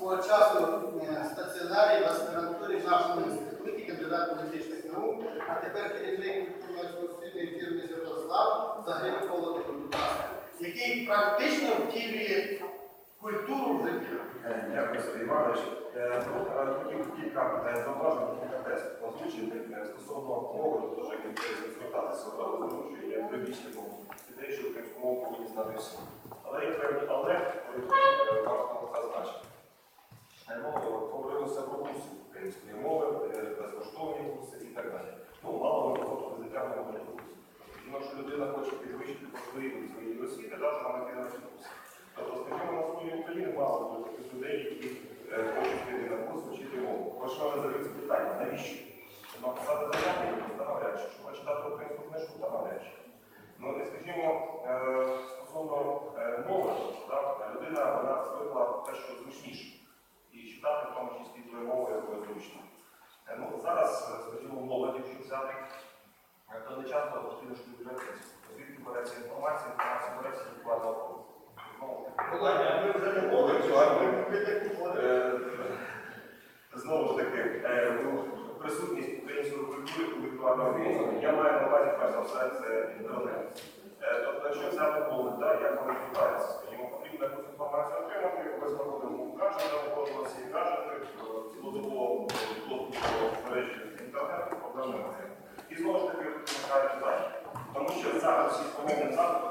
свого часу е, стаціонарі в аспірантурі в нашому інституті, кандидат політичних наук, а тепер керівник культурно-освітньої фірми Святослав будь ласка, який практично втілює культуру в життя. Е, Дякую, Сергій Іванович. Е, ну, е, Хотів кілька питань зауважень, кілька тез озвучити е, стосовно мови, як звертатися одразу, тому що я прибічником ідеї, що українську мову повинні знати всі. Але є певні але, які варто хоче підвищити можливість своєї освіти, не піде на ці курси. Тобто, скажімо, на сході України мало було таких людей, які е, хочуть піти на курс вчити мову. Прошу мене задати питання, навіщо? Щоб Написати заяву, та навряд. Щоб почитати українську книжку, та навряд. Ну і скажімо, е, стосовно е, мови, людина вона звикла те, що зручніше. І читати в тому числі тою мовою, якою зручно. Береться інформація, інформація збирається буквально не Е, Знову ж таки, е, присутність української культури у віртуальному війні. Я маю на увазі перш за все це інтернет. Немає. І